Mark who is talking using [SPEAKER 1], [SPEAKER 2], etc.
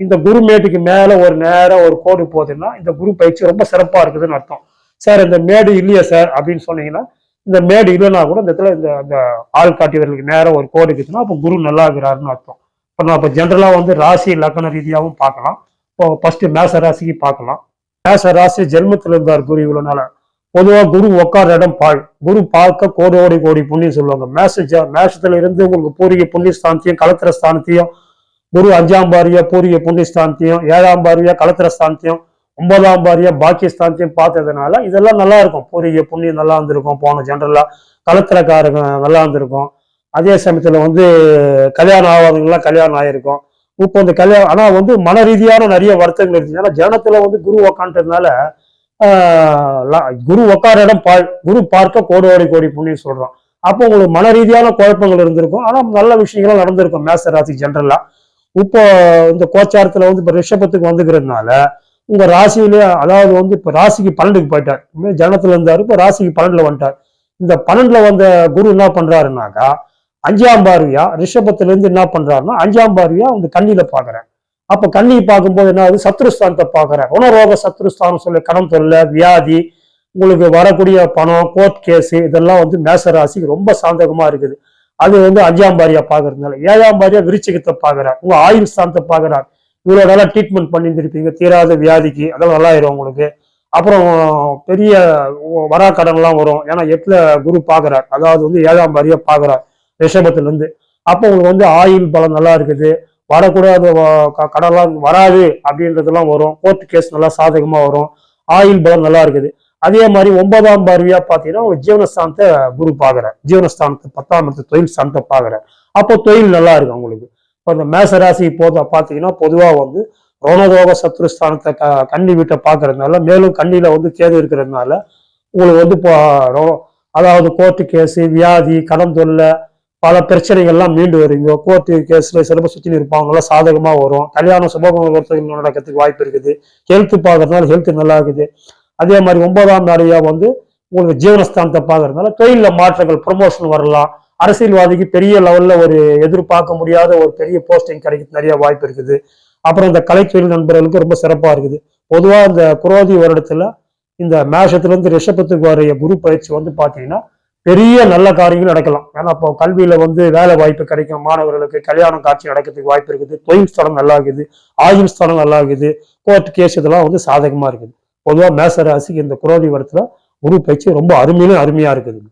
[SPEAKER 1] இந்த குருமேட்டுக்கு மேல ஒரு நேரம் ஒரு கோடு போகுதுன்னா இந்த குரு பயிற்சி ரொம்ப சிறப்பா இருக்குதுன்னு அர்த்தம். சார் இந்த மேடு இல்லையா சார்? அப்படின்னு சொன்னீங்கன்னா இந்த மேடு இல்லைன்னா கூட இந்த இடத்துல இந்த அந்த ஆள் காட்டியவர்களுக்கு நேரம் ஒரு கோடு இருக்குதுன்னா அப்போ குரு நல்லா இருக்கிறாருன்னு அர்த்தம். இப்போ நான் இப்போ ஜென்ரலாக வந்து ராசி லக்கண ரீதியாகவும் பார்க்கலாம். இப்போ ஃபர்ஸ்ட் மேச ராசிக்கு பார்க்கலாம். மேச ராசி ஜென்மத்தில் இருந்தார் குரு இவ்வளோ நாள பொதுவாக குரு உட்கார இடம் பால். குரு பார்க்க கோடோடி கோடி புண்ணியம் சொல்லுவாங்க. மேச மேஷத்துல இருந்து உங்களுக்கு பூரிய புண்ணிய ஸ்தானத்தையும் கலத்திர ஸ்தானத்தையும் குரு அஞ்சாம் பாரியா பூரிய புண்ணியஸ்தாந்தியம் ஏழாம் பாரியா கலத்திர ஸ்தானத்தையும் ஒன்பதாம் பாரியா பாக்கியஸ்தாந்தியம் பார்த்ததுனால இதெல்லாம் நல்லா இருக்கும். பூரிய புண்ணியம் நல்லா இருந்திருக்கும். போன ஜென்ரலா கலத்திரக்காரங்க நல்லா இருந்திருக்கும். அதே சமயத்துல வந்து கல்யாணம் ஆகாதவங்கலாம் கல்யாணம் ஆயிருக்கும். இப்போ இந்த கல்யாணம் ஆனா வந்து மன ரீதியான நிறைய வருத்தங்கள் இருந்துச்சு ஏன்னா ஜனத்துல வந்து குரு உக்காண்டதுனால குரு உக்கார இடம் பாழ் குரு பார்க்க கோடி கோடி புண்ணியம் சொல்றோம் அப்போ உங்களுக்கு மன ரீதியான குழப்பங்கள் இருந்திருக்கும். ஆனா நல்ல விஷயங்கள் நடந்திருக்கும். மேச ராசி ஜென்ரலா இப்போ இந்த கோச்சாரத்துல வந்து இப்போ ரிஷபத்துக்கு வந்துக்கிறதுனால உங்க ராசியிலே அதாவது வந்து இப்போ ராசிக்கு பன்னெண்டுக்கு போயிட்டார். ஜனத்தில் ஜனத்துல இருந்தாரு ராசிக்கு பன்னெண்டுல வந்துட்டார். இந்த பன்னெண்டுல வந்த குரு என்ன பண்றாருனாக்கா அஞ்சாம் பார்வையா ரிஷபத்துலேருந்து என்ன பண்றாருன்னா அஞ்சாம் பார்வையா வந்து கண்ணியில பாக்குறேன் அப்ப கண்ணி பார்க்கும்போது என்ன ஆகுது? சத்ருஸ்தானத்தை பாக்குறேன் உணரோக சத்ருஸ்தானம் சொல்லி கணம் தொல்லை வியாதி உங்களுக்கு வரக்கூடிய பணம் கோர்ட் கேஸு இதெல்லாம் வந்து மேச ராசிக்கு ரொம்ப சாந்தகமாக இருக்குது. அது வந்து அஞ்சாம் பாரியா பாக்குறதுனால ஏழாம் பாரியா விருச்சிகத்தை பாக்குறார். உங்க ஆயுள் ஸ்தானத்தை பாக்குறார். இவ்வளவு நல்லா ட்ரீட்மெண்ட் பண்ணியிருந்திருப்பீங்க தீராத வியாதிக்கு அதெல்லாம் நல்லா ஆயிரும் உங்களுக்கு. அப்புறம் பெரிய வரா கடன்லாம் வரும். ஏன்னா எட்டுல குரு பாக்குறார். அதாவது வந்து ஏழாம் பாரியா பாக்குறார் ரிஷபத்துல இருந்து அப்போ உங்களுக்கு வந்து ஆயுள் பலம் நல்லா இருக்குது. வரக்கூடாத க- கடன்லாம் வராது அப்படின்றதெல்லாம் வரும். கோர்ட் கேஸ் நல்லா சாதகமா வரும். ஆயுள் பலம் நல்லா இருக்குது. அதே மாதிரி ஒன்பதாம் பார்வையா பாத்தீங்கன்னா ஒரு ஜீவனஸ்தானத்தை குரு பாக்குறார் ஜீவனஸ்தானத்தை பத்தாம் இடத்து தொழில் ஸ்தானத்தை பார்க்குறேன் அப்போ தொழில் நல்லா இருக்கும் உங்களுக்கு இப்போ இந்த மேசராசி போத பாத்தீங்கன்னா பொதுவா வந்து ரோணரோக சத்ருஸ்தானத்தை க கண்ணி வீட்டை பாக்குறதுனால மேலும் கண்ணியில வந்து கேது இருக்கிறதுனால உங்களுக்கு வந்து இப்போ ரோ- அதாவது கோர்ட்டு கேஸு வியாதி கடன் தொல்லை பல பிரச்சனைகள்லாம் மீண்டு வருவீங்க கோர்ட்டு கேஸில் சிலப சுற்றி இருப்பாங்களாம் சாதகமாக வரும். கல்யாணம் சுபகம் நடக்கிறதுக்கு வாய்ப்பு இருக்குது. ஹெல்த் பார்க்கறதுனால ஹெல்த் நல்லா இருக்குது. அதே மாதிரி ஒன்பதாம் நாடையா வந்து உங்களுக்கு ஜீவனஸ்தானத்தை பார்க்கறதுனால தொழிலில் மாற்றங்கள் ப்ரொமோஷன் வரலாம். அரசியல்வாதிக்கு பெரிய லெவலில் ஒரு எதிர்பார்க்க முடியாத ஒரு பெரிய போஸ்டிங் கிடைக்க நிறைய வாய்ப்பு இருக்குது. அப்புறம் இந்த கலைத்துறையில் நண்பர்களுக்கு ரொம்ப சிறப்பாக இருக்குது. பொதுவாக இந்த குரோதி வருடத்தில் இந்த மேஷத்துலேருந்து ரிஷபத்துக்கு வரைய குரு பயிற்சி வந்து பார்த்தீங்கன்னா பெரிய நல்ல காரியங்கள் நடக்கலாம். ஏன்னா இப்போ கல்வியில் வந்து வேலை வாய்ப்பு கிடைக்கும். மாணவர்களுக்கு கல்யாணம் காட்சி நடக்கிறதுக்கு வாய்ப்பு இருக்குது. தொழில் ஸ்தலம் நல்லா இருக்குது. ஆயுள் ஸ்தலம் நல்லா இருக்குது. கோர்ட் கேஸ் இதெல்லாம் வந்து சாதகமாக இருக்குது. பொதுவாக மேச ராசிக்கு இந்த குரோதி வரத்தில் குரு பயிற்சி ரொம்ப அருமையிலும் அருமையாக இருக்குதுங்க.